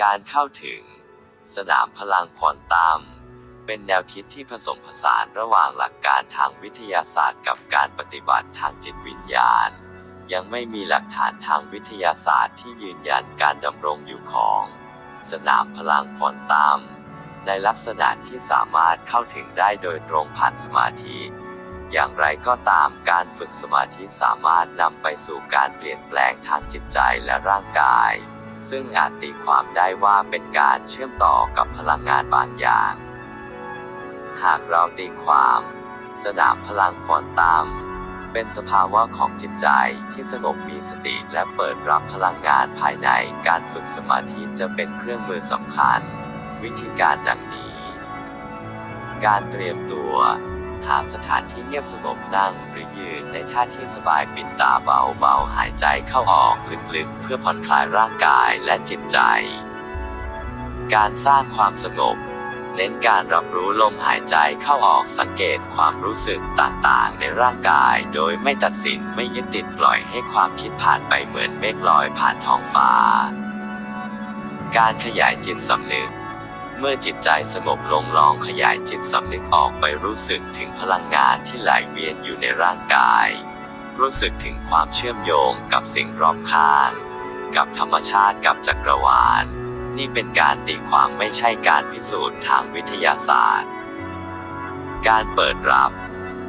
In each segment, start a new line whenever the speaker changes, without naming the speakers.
การเข้าถึง สนามพลังควอนตัมเป็นแนวคิดที่ผสมผสานระหว่างหลักการทางวิทยาศาสตร์กับการปฏิบัติทางจิตวิญญาณ ยังไม่มีหลักฐานทางวิทยาศาสตร์ที่ยืนยันการดำรงอยู่ของ สนามพลังควอนตัมในลักษณะที่สามารถเข้าถึงได้โดยตรงผ่านสมาธิ อย่างไรก็ตามการฝึกสมาธิสามารถนำไปสู่การเปลี่ยนแปลงทางจิตใจและร่างกาย ซึ่งอาจตีความได้ว่าเป็นการเชื่อมต่อกับพลังงานบางอย่าง หากเราตีความ สนามพลังควอนตัมเป็นสภาวะของจิตใจที่สงบมีสติและเปิดรับพลังงานภายในการฝึกสมาธิจะเป็นเครื่องมือสำคัญ วิธีการดังนี้ การเตรียมตัว หาสถานที่เงียบสงบนั่งหรือยืนในท่าที่สบายปิดตาเบาๆ หายใจเข้าออกลึกๆ เพื่อผ่อนคลายร่างกายและจิตใจ การสร้างความสงบ เน้นการรับรู้ลมหายใจเข้าออกสังเกตความรู้สึกต่างๆ ในร่างกาย โดยไม่ตัดสินไม่ยึดติดปล่อยให้ความคิดผ่านไปเหมือนเมฆลอยผ่านท้องฟ้า การขยายจิตสำนึก เมื่อจิตใจสงบลงลองขยายจิตสำนึกออกไปรู้สึกถึงพลังงานที่ไหลเวียนอยู่ในร่างกาย รู้สึกถึงความเชื่อมโยงกับสิ่งรอบข้าง กับธรรมชาติกับจักรวาล นี่เป็นการตีความไม่ใช่การพิสูจน์ทางวิทยาศาสตร์ การเปิดรับ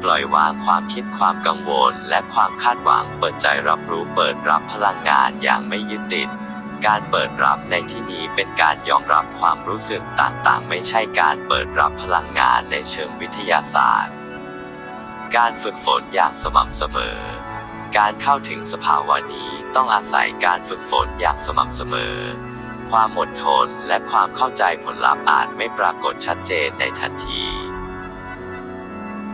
ปล่อยวางความคิดความกังวล และความคาดหวังเปิดใจรับรู้เปิดรับพลังงานอย่างไม่ยึดติด การเปิดรับในที่นี้เป็นการยอมรับความรู้สึกต่างๆ ไม่ใช่การเปิดรับพลังงานในเชิงวิทยาศาสตร์ การฝึกฝนอย่างสม่ำเสมอ การเข้าถึงสภาวะนี้ต้องอาศัยการฝึกฝนอย่างสม่ำเสมอ ความอดทนและความเข้าใจผลลัพธ์อาจไม่ปรากฏชัดเจนในทันที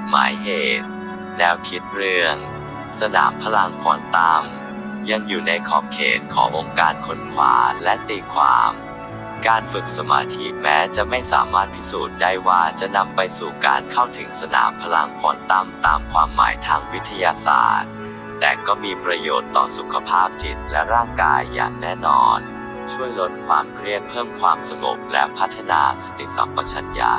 หมายเหตุ แนวคิดเรื่อง สนามพลังควอนตัม ยังอยู่ในขอบเขตขององค์การค้นคว้าและตีความ การฝึกสมาธิแม้จะไม่สามารถพิสูจน์ได้ว่าจะนำไปสู่การเข้าถึงสนามพลังควอนตัมตามความหมายทางวิทยาศาสตร์ แต่ก็มีประโยชน์ต่อสุขภาพจิตและร่างกายอย่างแน่นอน ช่วยลดความเครียดเพิ่มความสงบและพัฒนาสติสัมปชัญญะ